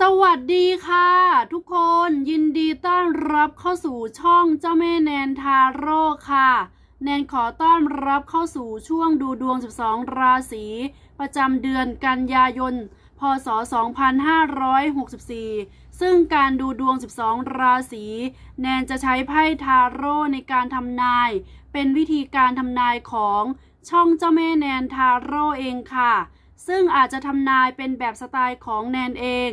สวัสดีค่ะ ทุกคนยินดีต้อนรับเข้าสู่ช่องเจ้าแม่แนนทาโร่ค่ะ แนนขอต้อนรับเข้าสู่ช่วงดูดวง 12 ราศีประจำเดือนกันยายน พศ 2564 ซึ่งการดูดวง 12 ราศีแนนจะใช้ไพ่ทาโร่ในการทำนาย เป็นวิธีการทำนายของช่องเจ้าแม่แนนทาโร่เองค่ะ ซึ่งอาจจะทำนายเป็นแบบสไตล์ของแนนเอง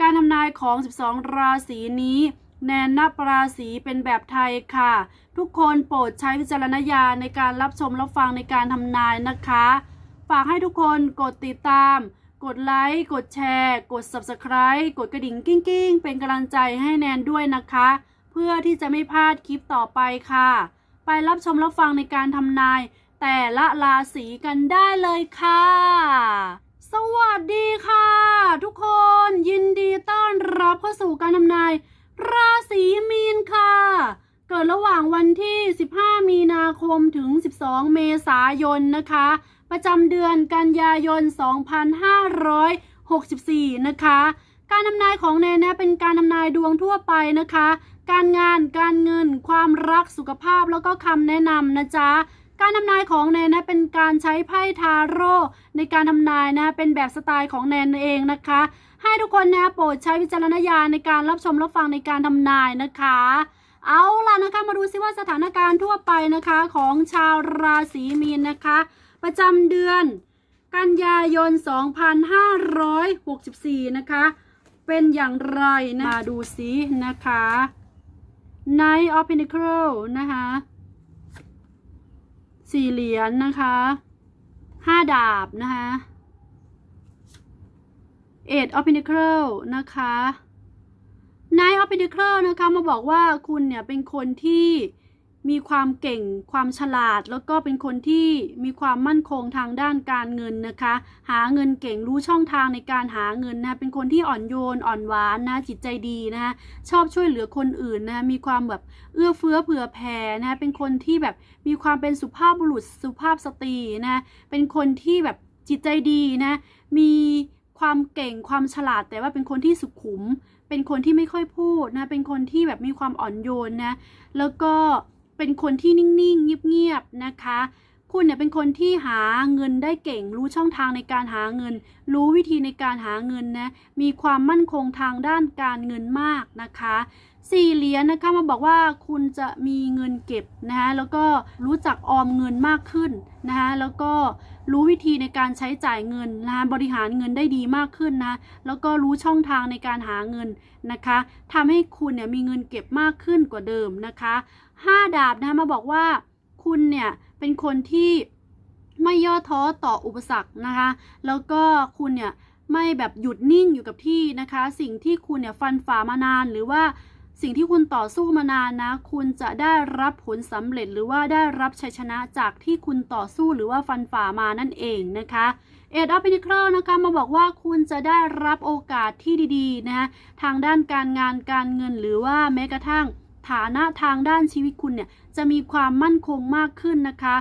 การทำนายของ 12 ราศีนี้ แนนนับราศีเป็นแบบไทยค่ะ ทุกคนโปรดใช้วิจารณญาณในการรับชมรับฟังในการทำนายนะคะ ฝากให้ทุกคนกดติดตาม กดไลค์กดแชร์ กด Subscribe กดกระดิ่งกิ้งกิ้งๆเป็นกำลังใจให้แนนด้วยนะคะ เพื่อที่จะไม่พลาดคลิปต่อไปค่ะ ไปรับชมรับฟังในการทำนายแต่ละราศีกันได้เลยค่ะ สวัสดีค่ะ ทุกคนยินดีต้อนรับเข้าสู่การทำนาย ราศีมีนค่ะ เกิดระหว่างวันที่ 15 มีนาคมถึง 12 เมษายนนะคะ ประจำเดือนกันยายน 2564 นะคะ การทำนายของแนนะเป็นการทำนายดวงทั่วไปนะคะ การงานการเงิน ความรักสุขภาพแล้วก็คำแนะนำนะจ๊ะ การทำนายของแนนนะเป็นการใช้ไพ่ทาโร่ในการทำนายนะเป็นแบบสไตล์ของแนนเองนะคะ ให้ทุกคนนะโปรดใช้วิจารณญาณในการรับชมรับฟังในการทำนายนะคะ เอาล่ะนะคะมาดูซิว่าสถานการณ์ทั่วไปนะคะของชาวราศีมีนนะคะ ประจำเดือน กันยายน 2564 นะคะ เป็นอย่างไรนะมาดูซินะคะ Knight of Pentacles นะคะ สี่เหรียญนะคะห้าดาบนะคะ Eight of Pentacles นะคะ Knight of Pentacles นะคะมาบอกว่าคุณเนี่ยเป็นคนที่ มีความเก่งความฉลาด แล้วก็เป็นคนที่มีความมั่นคงทางด้านการเงินนะคะ หาเงินเก่งรู้ช่องทางในการหาเงินนะเป็นคนที่อ่อนโยนอ่อนหวานนะจิตใจดีนะคะชอบช่วยเหลือคนอื่นนะมีความแบบเอื้อเฟื้อเผื่อแผ่นะเป็นคนที่แบบมีความเป็นสุภาพบุรุษสุภาพสตรีนะเป็นคนที่แบบจิตใจดีนะมีความเก่งความฉลาดแต่ว่าเป็นคนที่สุขุม เป็นคนที่ไม่ค่อยพูดนะเป็นคนที่แบบมีความอ่อนโยนนะแล้วก็ เป็นคนที่นิ่งๆเงียบๆนะคะ คุณเนี่ยเป็นคนที่หาเงินได้เก่ง รู้ช่องทางในการหาเงิน รู้วิธีในการหาเงินนะมีความมั่นคงทางด้านการเงินมากนะคะสี่เหรียญนะคะมาบอกว่าคุณจะมีเงินเก็บนะคะแล้วก็รู้จักออมเงินมากขึ้นนะคะแล้วก็ รู้วิธีในการใช้จ่ายเงินนะคะบริหารเงินได้ดีมากขึ้นนะ แล้วก็รู้ช่องทางในการหาเงินนะคะทำให้คุณเนี่ยมีเงินเก็บมากขึ้นกว่าเดิมนะคะห้าดาบนะคะมาบอกว่าคุณเนี่ยเป็นคนที่ไม่ย่อท้อต่ออุปสรรคนะคะ แล้วก็คุณเนี่ยไม่แบบหยุดนิ่งอยู่กับที่นะคะ สิ่งที่คุณเนี่ยฟันฝ่ามานานหรือว่า สิ่งที่คุณต่อสู้มานานนะ คุณจะได้รับผลสำเร็จหรือว่าได้รับชัยชนะจากที่คุณต่อสู้หรือว่าฟันฝ่ามานั่นเองนะคะเอ็ดอัพพินิคลนะคะมาบอกว่าคุณจะได้รับโอกาสที่ดีๆนะทางด้านการงานการเงินหรือว่าแม้กระทั่งฐานะทางด้านชีวิตคุณเนี่ยจะมีความมั่นคงมากขึ้นนะคะ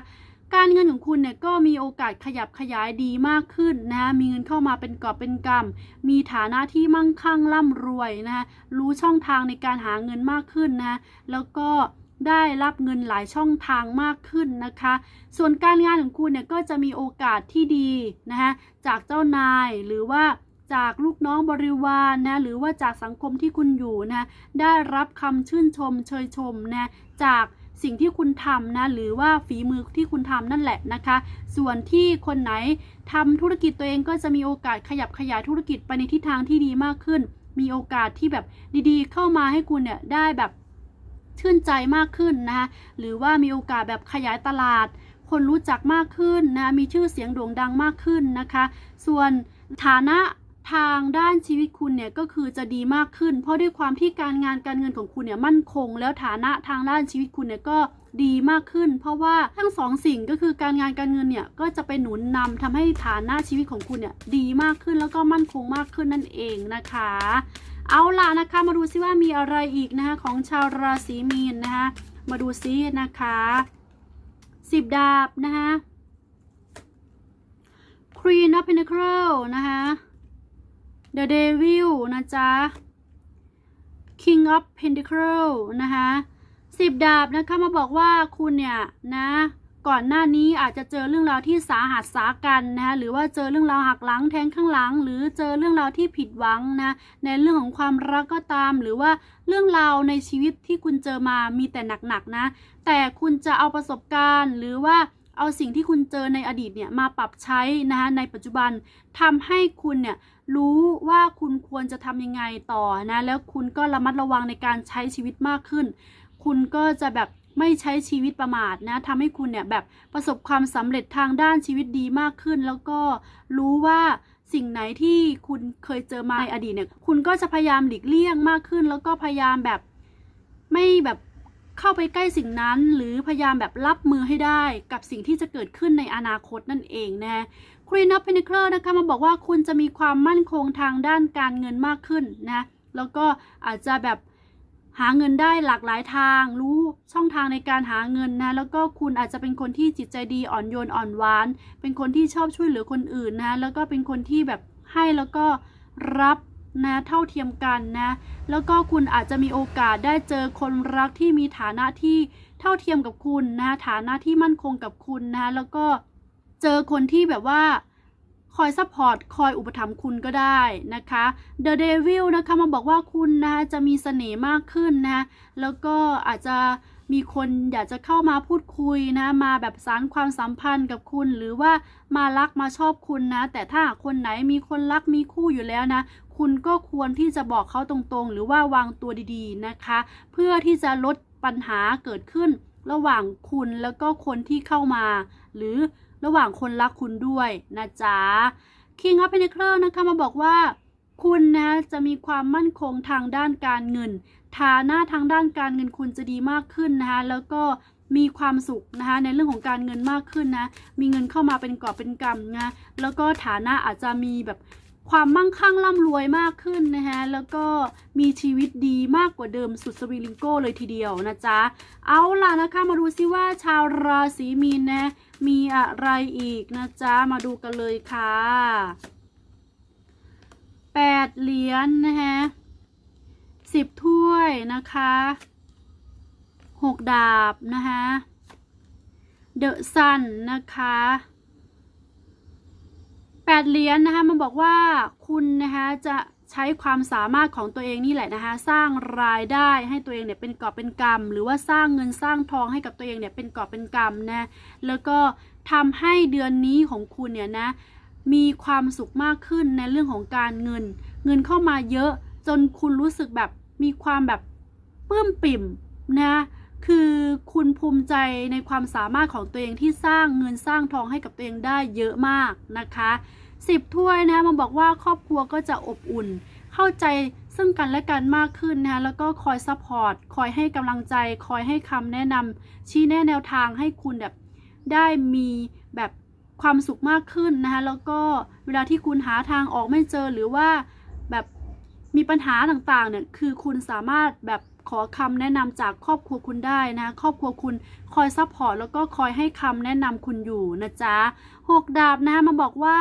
การเงินของคุณเนี่ยก็มีโอกาสขยับขยายดีมากขึ้นนะมีเงินเข้ามาเป็นกอบเป็นกำมีฐานะที่มั่งคั่งร่ำรวยนะคะรู้ช่องทางในการหาเงินมากขึ้นนะแล้วก็ได้รับเงินหลายช่องทางมากขึ้นนะคะ ส่วนการงานของคุณเนี่ยก็จะมีโอกาสที่ดีนะคะจากเจ้านายหรือว่าจากลูกน้องบริวารนนะหรือว่าจากสังคมที่คุณอยู่นะได้รับคำชื่นชมเชยชมนะจาก สิ่งที่คุณทำนะหรือว่าฝีมือที่คุณทำนั่นแหละนะคะ ส่วนที่คนไหนทำธุรกิจตัวเองก็จะมีโอกาสขยับขยายธุรกิจไปในทิศทางที่ดีมากขึ้น มีโอกาสที่แบบดีๆ เข้ามาให้คุณเนี่ยได้แบบชื่นใจมากขึ้นนะคะหรือว่ามีโอกาสแบบขยายตลาด คนรู้จักมากขึ้นนะมีชื่อเสียงโด่งดังมากขึ้นนะคะ ส่วนฐานะ ทางด้านชีวิตคุณเนี่ยก็คือจะดีมากขึ้น เพราะด้วยความที่การงานการเงินของคุณเนี่ยมั่นคง แล้วฐานะทางด้านชีวิตคุณเนี่ยก็ดีมากขึ้น เพราะว่าทั้งสองสิ่งก็คือการงานการเงินเนี่ยก็จะไปหนุนนำทำให้ฐานะชีวิตของคุณเนี่ยดีมากขึ้นแล้วก็มั่นคงมากขึ้นนั่นเองนะคะ เอาล่ะนะคะมาดูซิว่ามีอะไรอีกนะคะของชาวราศีมีนนะคะมาดูซินะคะสิบดาบนะคะ Queen of Pentacles นะคะ The Devil นะจ๊ะ King of Pentacle นะคะสิบดาบนะคะมาบอกว่าคุณเนี่ยนะก่อนหน้านี้อาจจะเจอเรื่องราวที่สาหัสสากันนะคะหรือว่าเจอเรื่องราวหักหลังแทงข้างหลัง หรือเจอเรื่องราวที่ผิดหวังนะในเรื่องของความรักก็ตาม หรือว่าเรื่องราวในชีวิตที่คุณเจอมามีแต่หนักๆนะ แต่คุณจะเอาประสบการณ์หรือว่า เอาสิ่งที่คุณเจอในอดีตเนี่ยมาปรับใช้นะคะในปัจจุบันทำให้คุณเนี่ยรู้ว่าคุณควรจะทำยังไงต่อนะแล้วคุณก็ระมัดระวังในการใช้ชีวิตมากขึ้น คุณก็จะแบบไม่ใช้ชีวิตประมาทนะทำให้คุณเนี่ยแบบประสบความสำเร็จทางด้านชีวิตดีมากขึ้น แล้วก็รู้ว่าสิ่งไหนที่คุณเคยเจอมาในอดีตเนี่ย คุณก็จะพยายามหลีกเลี่ยงมากขึ้น แล้วก็พยายามแบบไม่แบบ เข้าไปใกล้สิ่งนั้นหรือพยายามแบบรับมือให้ได้กับสิ่งที่จะเกิดขึ้นในอนาคตนั่นเองนะ Queen of Pentacles นะคะมาบอกว่าคุณจะมีความมั่นคงทางด้านการเงินมากขึ้นนะแล้วก็อาจจะแบบหาเงินได้หลากหลายทาง รู้ช่องทางในการหาเงินนะแล้วก็คุณอาจจะเป็นคนที่จิตใจดีอ่อนโยนอ่อนหวาน เป็นคนที่ชอบช่วยเหลือคนอื่นนะแล้วก็เป็นคนที่แบบให้แล้วก็รับ นะเท่าเทียมกันนะแล้วก็คุณอาจจะมีโอกาสได้เจอคนรักที่มีฐานะที่เท่าเทียมกับคุณนะฐานะที่มั่นคงกับคุณนะแล้วก็เจอคนที่แบบว่าคอยซัพพอร์ตคอยอุปถัมภ์คุณก็ได้นะคะ The Devil นะคะมาบอกว่าคุณนะคะจะมีเสน่ห์มากขึ้นนะแล้วก็อาจจะ มีคนอยากจะเข้ามาพูดคุยนะ มาแบบสารความสัมพันธ์กับคุณ หรือว่ามารักมาชอบคุณนะ แต่ถ้าคนไหนมีคนรักมีคู่อยู่แล้วนะ คุณก็ควรที่จะบอกเขาตรงๆ หรือว่าวางตัวดีๆนะคะ เพื่อที่จะลดปัญหาเกิดขึ้น ระหว่างคุณแล้วก็คนที่เข้ามา หรือระหว่างคนรักคุณด้วยนะจ๊ะ King of Pentacles นะคะมาบอกว่าคุณนะจะมีความมั่นคงทางด้านการเงิน ฐานะทางด้านการเงินคุณจะดีมากขึ้นนะคะแล้วก็มีความสุขนะคะในเรื่องของการเงินมากขึ้นนะมีเงินเข้ามาเป็นกอบเป็นกำนะแล้วก็ฐานะอาจจะมีแบบความมั่งคั่งร่ำรวยมากขึ้นนะคะแล้วก็มีชีวิตดีมากกว่าเดิมสุดสวิลิงโก้เลยทีเดียวนะจ๊ะ เอาล่ะนะคะมาดูซิว่าชาวราศีมีนนะมีอะไรอีกนะจ๊ะ มาดูกันเลยค่ะแปดเหรียญนะฮะ สิบถ้วยนะคะหกดาบนะคะเดอะซันนะคะแปดเหรียญนะคะมันบอกว่าคุณนะคะจะใช้ความสามารถของตัวเองนี่แหละนะคะสร้างรายได้ให้ตัวเองเนี่ยเป็นกอบเป็นกำหรือว่าสร้างเงินสร้างทองให้กับตัวเองเนี่ยเป็นกอบเป็นกำนะแล้วก็ทำให้เดือนนี้ของคุณเนี่ยนะมีความสุขมากขึ้นในเรื่องของการเงิน เงินเข้ามาเยอะจนคุณรู้สึกแบบ มีความแบบปลื้มปิ่มนะคือคุณภูมิใจในความสามารถของตัวเองที่สร้างเงินสร้างทองให้กับตัวเองได้เยอะมากนะคะสิบถ้วยนะมันบอกว่าครอบครัวก็จะอบอุ่น เข้าใจซึ่งกันและกันมากขึ้นนะคะแล้วก็คอยซัพพอร์ตคอยให้กำลังใจ คอยให้คำแนะนำชี้แนะแนวทางให้คุณแบบได้มีแบบความสุขมากขึ้นนะคะแล้วก็เวลาที่คุณหาทางออกไม่เจอหรือว่าแบบ มีปัญหาต่างๆเนี่ยคือคุณสามารถแบบขอคำแนะนำจากครอบครัวคุณได้นะ ครอบครัวคุณคอยซัพพอร์ตแล้วก็คอยให้คำแนะนำคุณอยู่นะจ๊ะหกดาบนะมาบอกว่า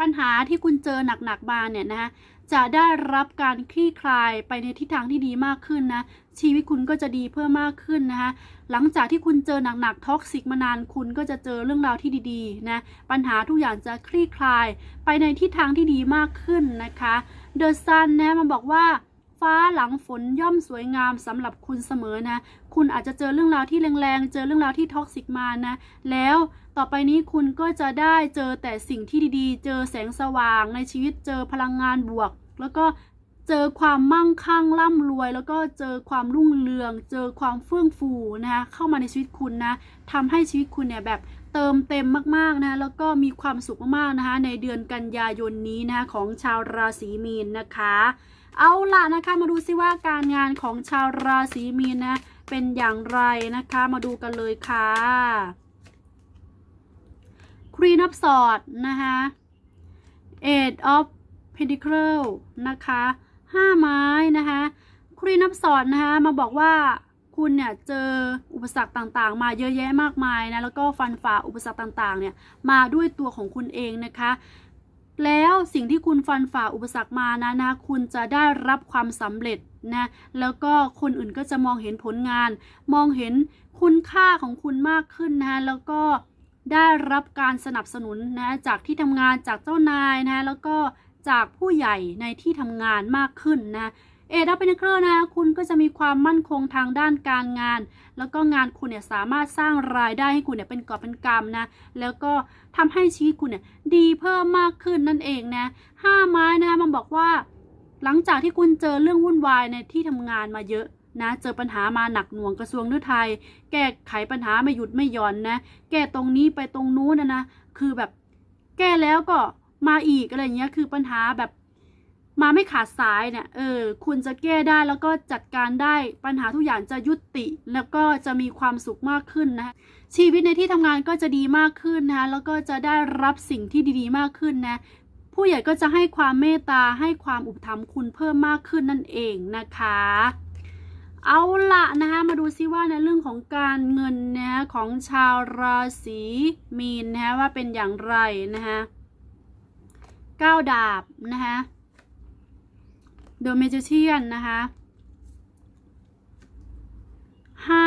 ปัญหาที่คุณเจอหนักๆมาเนี่ยนะคะ จะได้รับการคลี่คลายไปในทิศทางที่ดีมากขึ้นนะ ชีวิตคุณก็จะดีเพิ่มมากขึ้นนะคะ หลังจากที่คุณเจอหนักๆท็อกซิกมานานคุณก็จะเจอเรื่องราวที่ดีๆนะปัญหาทุกอย่างจะคลี่คลายไปในทิศทางที่ดีมากขึ้นนะคะ เดอะซันนะมันบอกว่า ฟ้าหลังฝนย่อมสวยงามสำหรับคุณเสมอนะ คุณอาจจะเจอเรื่องราวที่แรงๆ เจอเรื่องราวที่ท็อกซิกมานะ แล้วต่อไปนี้คุณก็จะได้เจอแต่สิ่งที่ดีๆ เจอแสงสว่างในชีวิต เจอพลังงานบวก แล้วก็เจอความมั่งคั่งร่ำรวย แล้วก็เจอความรุ่งเรือง เจอความเฟื่องฟูนะคะเข้ามาในชีวิตคุณนะทำให้ชีวิตคุณเนี่ยแบบเติมเต็มมากๆนะแล้วก็มีความสุขมากๆนะคะในเดือนกันยายนนี้นะคะของชาวราศีมีนนะคะ เอาล่ะนะคะมาดูซิว่าการงานของชาวราศีมีนนะเป็นอย่างไรนะคะมาดูกันเลยค่ะ Queen of Swords นะคะ Eight of Pentacles นะคะห้าไม้นะคะ Queen of Swords นะคะมาบอกว่าคุณเนี่ยเจออุปสรรคต่างๆ มาเยอะแยะมากมายนะแล้วก็ฟันฝ่าอุปสรรคต่างๆเนี่ยมาด้วยตัวของคุณเองนะคะ แล้วสิ่งที่คุณฟันฝ่าอุปสรรคมานะนะ คุณจะได้รับความสำเร็จนะแล้วก็คนอื่นก็จะมองเห็นผลงาน มองเห็นคุณค่าของคุณมากขึ้นนะแล้วก็ได้รับการสนับสนุนนะจากที่ทำงานจากเจ้านายนะแล้วก็จากผู้ใหญ่ในที่ทำงานมากขึ้นนะ เอดับเป็นเครนะคุณก็จะมีความมั่นคงทางด้านการงาน แล้วก็งานคุณเนี่ยสามารถสร้างรายได้ให้คุณเนี่ยเป็นกอบเป็นกำนะ แล้วก็ทำให้ชีวิตคุณเนี่ยดีเพิ่มมากขึ้นนั่นเองนะห้าไม้นะคะมันบอกว่า หลังจากที่คุณเจอเรื่องวุ่นวายในที่ทำงานมาเยอะนะเจอปัญหามาหนักหน่วงกระทรวงยุทธไทยแก้ไขปัญหาไม่หยุดไม่หย่อนนะ แก้ตรงนี้ไปตรงนู้นนะนะ คือแบบแก้แล้วก็มาอีกอะไรเงี้ย คือปัญหาแบบ มาไม่ขาดสายเนี่ยเออคุณจะแก้ได้แล้วก็จัดการได้ปัญหาทุกอย่างจะยุติ แล้วก็จะมีความสุขมากขึ้นนะชีวิตในที่ทำงานก็จะดีมากขึ้นนะคะแล้วก็จะได้รับสิ่งที่ดีๆ มากขึ้นนะผู้ใหญ่ก็จะให้ความเมตตาให้ความอุปถัมภ์คุณเพิ่มมากขึ้นนั่นเองนะคะ เอาละนะคะมาดูซิว่าในเรื่องของการเงินนะของชาวราศีมีนนะะว่าเป็นอย่างไรนะคะเก้าดาบนะคะ เดอะเมจิเชียนนะคะห้า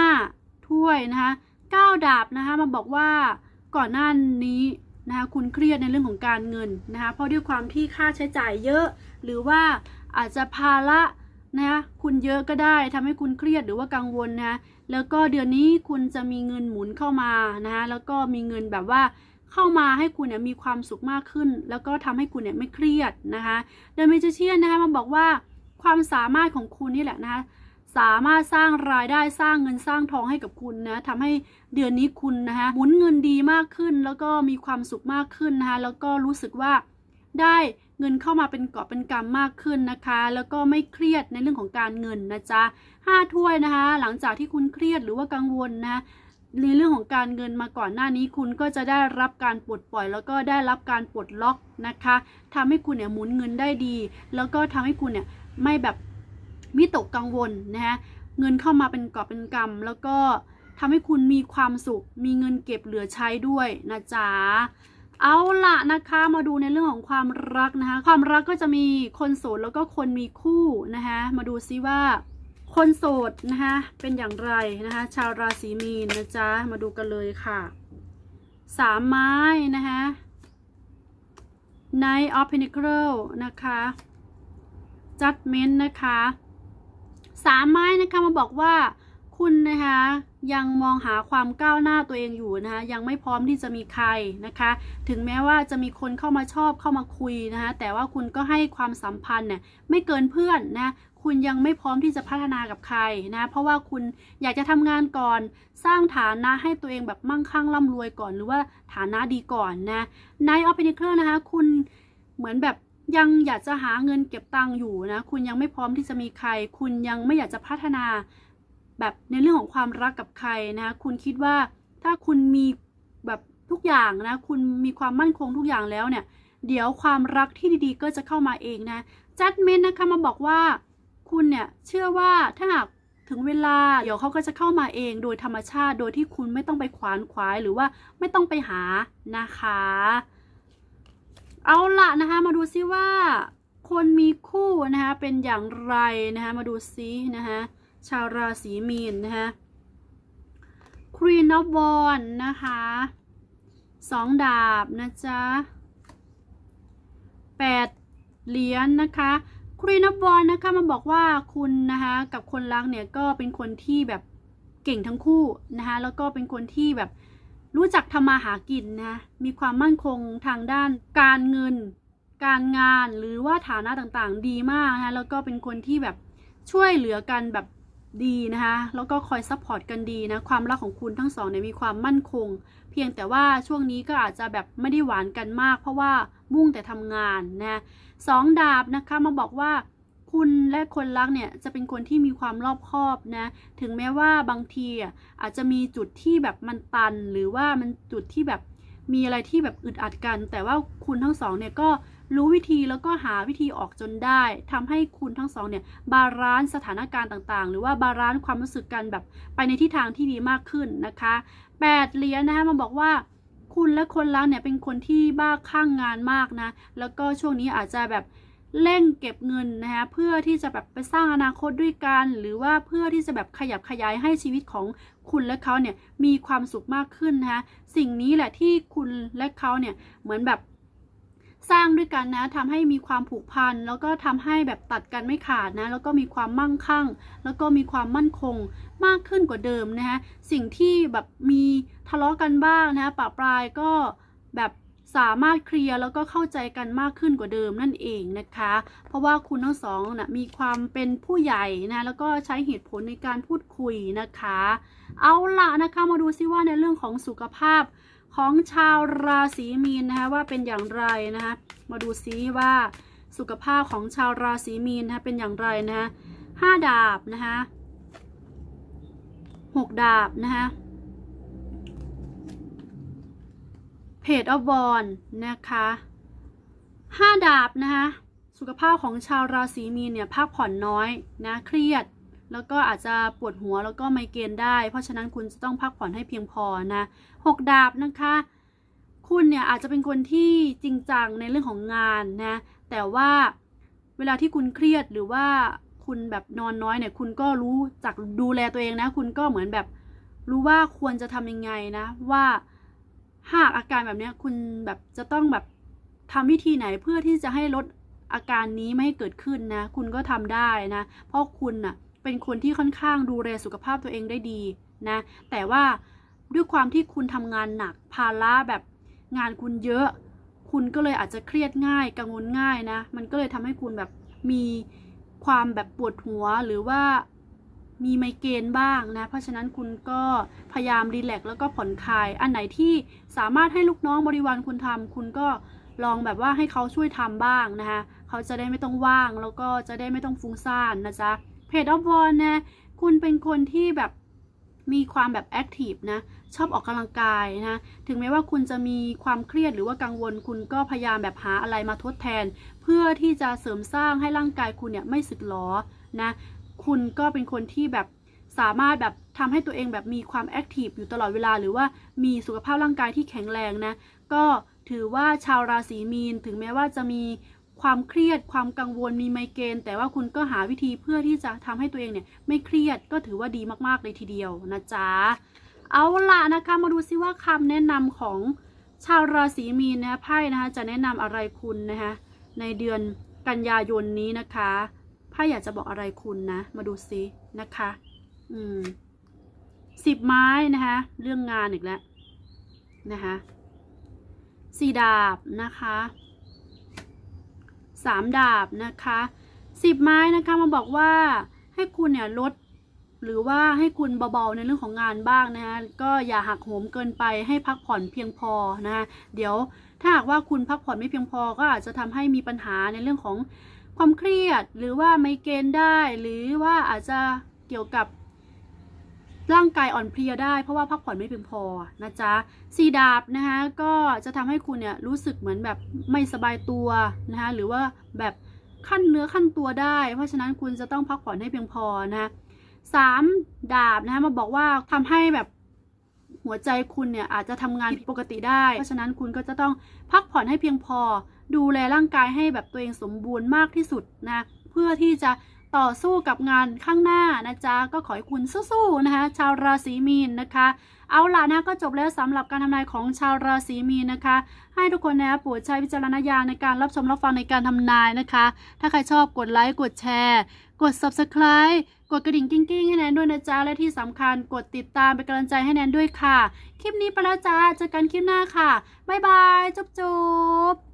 ถ้วยนะคะเก้าดาบนะคะมาบอกว่าก่อนหน้านี้นะคะคุณเครียดในเรื่องของการเงินนะคะเพราะด้วยความที่ค่าใช้จ่ายเยอะ หรือว่าอาจจะภาระนะคะคุณเยอะก็ได้ทำให้คุณเครียดหรือว่ากังวลนะะแล้วก็เดือนนี้คุณจะมีเงินหมุนเข้ามานะคะแล้วก็มีเงินแบบว่า เข้ามาให้คุณเนี่ยมีความสุขมากขึ้น แล้วก็ทำให้คุณเนี่ยไม่เครียดนะคะเดอะเมจิเชียนนะคะมาบอกว่าความสามารถของคุณนี่แหละนะคะสามารถสร้างรายได้สร้างเงินสร้างทองให้กับคุณนะทำให้เดือนนี้คุณนะคะหมุนเงินดีมากขึ้น แล้วก็มีความสุขมากขึ้นนะคะแล้วก็รู้สึกว่าได้เงินเข้ามาเป็นกอบเป็นกำมากขึ้นนะคะ แล้วก็ไม่เครียดในเรื่องของการเงินนะจ๊ะห้าถ้วยนะคะ หลังจากที่คุณเครียดหรือว่ากังวลนะ ในเรื่องของการเงินมาก่อนหน้านี้คุณก็จะได้รับการปลดปล่อย แล้วก็ได้รับการปลดล็อกนะคะทำให้คุณเนี่ยหมุนเงินได้ดี แล้วก็ทำให้คุณเนี่ยไม่แบบวิตกกังวลนะคะเงินเข้ามาเป็นกอบเป็นกำแล้วก็ทำให้คุณมีความสุข มีเงินเก็บเหลือใช้ด้วยนะจ๊ะเอาละนะคะมาดูในเรื่องของความรักนะคะ ความรักก็จะมีคนโสดแล้วก็คนมีคู่นะคะมาดูซิว่า คนโสดนะคะเป็นอย่างไรนะคะ ชาวราศีมีนนะจ๊ะมาดูกันเลยค่ะสามไม้นะคะ Knight of Pentacles นะคะ Judgment นะคะสามไม้นะคะมาบอกว่าคุณนะคะยังมองหาความก้าวหน้าตัวเองอยู่นะคะยังไม่พร้อมที่จะมีใครนะคะ ถึงแม้ว่าจะมีคนเข้ามาชอบเข้ามาคุยนะคะแต่ว่าคุณก็ให้ความสัมพันธ์เนี่ยไม่เกินเพื่อนนะ คุณยังไม่พร้อมที่จะพัฒนากับใครนะ เพราะว่าคุณอยากจะทำงานก่อน สร้างฐานะให้ตัวเองแบบมั่งคั่งร่ำรวยก่อน หรือว่าฐานะดีก่อนนะ Knight of Pentacles นะคะ คุณเหมือนแบบยังอยากจะหาเงินเก็บตังค์อยู่นะ คุณยังไม่พร้อมที่จะมีใคร คุณยังไม่อยากจะพัฒนา แบบในเรื่องของความรักกับใครนะ คุณคิดว่าถ้าคุณมีแบบทุกอย่างนะ คุณมีความมั่นคงทุกอย่างแล้วเนี่ย เดี๋ยวความรักที่ดีๆ ก็จะเข้ามาเองนะจัดเมนนะคะมาบอกว่า คุณเนี่ยเชื่อว่าถ้าหากถึงเวลาเดี๋ยวเขาก็จะเข้ามาเองโดยธรรมชาติโดยที่คุณไม่ต้องไปขวานขวายหรือว่าไม่ต้องไปหานะคะ เอาละนะคะมาดูซิว่า คนมีคู่นะคะเป็นอย่างไรนะคะมาดูซินะคะชาวราศีมีนนะคะ Queen of Wands นะคะสองดาบนะจ๊ะแปดเหรียญนะคะ ครีนบอลนะคะมาบอกว่าคุณนะคะกับคนรักเนี่ยก็เป็นคนที่แบบเก่งทั้งคู่นะคะแล้วก็เป็นคนที่แบบรู้จักทำมาหากินนะมีความมั่นคงทางด้านการเงิน การงานหรือว่าฐานะต่างๆ ดีมากนะคะแล้วก็เป็นคนที่แบบช่วยเหลือกันแบบดีนะคะแล้วก็คอยซัพพอร์ตกันดีนะความรักของคุณทั้งสองเนี่ยมีความมั่นคง พียงแต่ว่าช่วงนี้ก็อาจจะแบบไม่ได้หวานกันมาก เพราะว่ามุ่งแต่ทำงานนะสองดาบนะคะมาบอกว่าคุณและคนรักเนี่ยจะเป็นคนที่มีความรอบคอบนะ ถึงแม้ว่าบางทีอะอาจจะมีจุดที่แบบมันตัน หรือว่ามันจุดที่แบบมีอะไรที่แบบอึดอัดกัน แต่ว่าคุณทั้งสองเนี่ยก็รู้วิธีแล้วก็หาวิธีออกจนได้ทำให้คุณทั้งสองเนี่ยบาลานซ์สถานการณ์ต่างๆ หรือว่าบาลานซ์ความรู้สึกกันแบบไปในทิศทางที่ดีมากขึ้นนะคะ แปดเหรียญนะคะมาบอกว่าคุณและคนรักเนี่ยเป็นคนที่บ้าคลั่งงานมากนะ แล้วก็ช่วงนี้อาจจะแบบเร่งเก็บเงินนะคะเพื่อที่จะแบบไปสร้างอนาคตด้วยกัน หรือว่าเพื่อที่จะแบบขยับขยายให้ชีวิตของคุณและเขาเนี่ยมีความสุขมากขึ้นนะคะสิ่งนี้แหละที่คุณและเขาเนี่ยเหมือนแบบ สร้างด้วยกันนะทำให้มีความผูกพัน แล้วก็ทำให้แบบตัดกันไม่ขาดนะ แล้วก็มีความมั่งคั่ง แล้วก็มีความมั่นคงมากขึ้นกว่าเดิมนะคะสิ่งที่แบบมีทะเลาะกันบ้างนะคะปะปลายก็แบบสามารถเคลียร์แล้วก็เข้าใจกันมากขึ้นกว่าเดิมนั่นเองนะคะ เพราะว่าคุณทั้งสองนะมีความเป็นผู้ใหญ่นะแล้วก็ใช้เหตุผลในการพูดคุยนะคะ เอาละนะคะมาดูซิว่าในเรื่องของสุขภาพ ของชาวราศีมีนนะคะว่าเป็นอย่างไรนะคะมาดูซิว่าสุขภาพของชาวราศีมีนนะคะเป็นอย่างไรนะคะห้าดาบนะคะหกดาบนะคะเพจออฟบอลนะคะห้าดาบนะคะสุขภาพของชาวราศีมีนเนี่ยพักผ่อนน้อยนะเครียด แล้วก็อาจจะปวดหัวแล้วก็ไมเกรนได้ เพราะฉะนั้นคุณจะต้องพักผ่อนให้เพียงพอนะหกดาบนะคะ คุณเนี่ยอาจจะเป็นคนที่จริงจังในเรื่องของงานนะ แต่ว่าเวลาที่คุณเครียดหรือว่าคุณแบบนอนน้อยเนี่ย คุณก็รู้จักดูแลตัวเองนะ คุณก็เหมือนแบบรู้ว่าควรจะทำยังไงนะ ว่าหากอาการแบบนี้คุณแบบจะต้องแบบทำวิธีไหนเพื่อที่จะให้ลดอาการนี้ไม่ให้เกิดขึ้นนะ คุณก็ทำได้นะ เพราะคุณน่ะ เป็นคนที่ค่อนข้างดูแลสุขภาพตัวเองได้ดีนะ แต่ว่าด้วยความที่คุณทำงานหนักภาระแบบงานคุณเยอะ คุณก็เลยอาจจะเครียดง่ายกังวลง่ายนะ มันก็เลยทำให้คุณแบบมีความแบบปวดหัวหรือว่ามีไมเกรนบ้างนะ เพราะฉะนั้นคุณก็พยายามรีแลกซ์แล้วก็ผ่อนคลาย อันไหนที่สามารถให้ลูกน้องบริวารคุณทำคุณก็ลองแบบว่าให้เขาช่วยทำบ้างนะคะ เขาจะได้ไม่ต้องว่างแล้วก็จะได้ไม่ต้องฟุ้งซ่านนะจ๊ะ เพจออฟวอนนะ คุณเป็นคนที่แบบมีความแบบแอคทีฟนะ ชอบออกกำลังกายนะ ถึงแม้ว่าคุณจะมีความเครียดหรือว่ากังวล คุณก็พยายามแบบหาอะไรมาทดแทน เพื่อที่จะเสริมสร้างให้ร่างกายคุณเนี่ยไม่สึกหรอนะ คุณก็เป็นคนที่แบบสามารถแบบทำให้ตัวเองแบบมีความแอคทีฟอยู่ตลอดเวลา หรือว่ามีสุขภาพร่างกายที่แข็งแรงนะ ก็ถือว่าชาวราศีมีนถึงแม้ว่าจะมี ความเครียดความกังวลมีไมเกรนแต่ว่าคุณก็หาวิธีเพื่อที่จะทำให้ตัวเองเนี่ยไม่เครียดก็ถือว่าดีมากๆเลยทีเดียวนะจ๊ะเอาละนะคะมาดูซิว่าคำแนะนำของชาวราศีมีนนะไพ่นะคะจะแนะนำอะไรคุณนะคะในเดือนกันยายนนี้นะคะไพ่อยากจะบอกอะไรคุณนะ มาดูซินะคะ อืมสิบไม้นะคะ เรื่องงานอีกแล้วนะคะสี่ดาบนะคะ สามดาบนะคะสิบไม้นะคะมาบอกว่าให้คุณเนี่ยลดหรือว่าให้คุณเบาๆในเรื่องของงานบ้างนะคะก็อย่าหักโหมเกินไปให้พักผ่อนเพียงพอนะคะเดี๋ยวถ้าหากว่าคุณพักผ่อนไม่เพียงพอก็อาจจะทำให้มีปัญหาในเรื่องของความเครียด หรือว่าไมเกรนได้ หรือว่าอาจจะเกี่ยวกับ ร่างกายอ่อนเพลียได้เพราะว่าพักผ่อนไม่เพียงพอนะจ๊ะสีดาบนะคะก็จะทำให้คุณเนี่ยรู้สึกเหมือนแบบไม่สบายตัวนะคะหรือว่าแบบขั้นเนื้อขั้นตัวได้ เพราะฉะนั้นคุณจะต้องพักผ่อนให้เพียงพอนะะสามดาบนะคะมาบอกว่าทำให้แบบหัวใจคุณเนี่ยอาจจะทำงานผิดปกติได้ เพราะฉะนั้นคุณก็จะต้องพักผ่อนให้เพียงพอ ดูแลร่างกายให้แบบตัวเองสมบูรณ์มากที่สุดนะเพื่อที่จะ ต่อสู้กับงานข้างหน้านะจ๊ะ ก็ขอให้คุณสู้ๆนะคะ ชาวราศีมีนนะคะ เอาล่ะนะก็จบแล้วสำหรับการทำนายของชาวราศีมีนนะคะ ให้ทุกคนนะโปรดใช้วิจารณญาณในการรับชมรับฟังในการทำนายนะคะ ถ้าใครชอบกดไลค์กดแชร์ กด subscribe กดกระดิ่งกิ้งกิ้งๆให้แนนด้วยนะจ๊ะ และที่สำคัญกดติดตามเป็นกำลังใจให้แนนด้วยค่ะ คลิปนี้ไปแล้วจ้าเจอกันคลิปหน้าค่ะบ๊ายบายจุ๊บจุ๊บ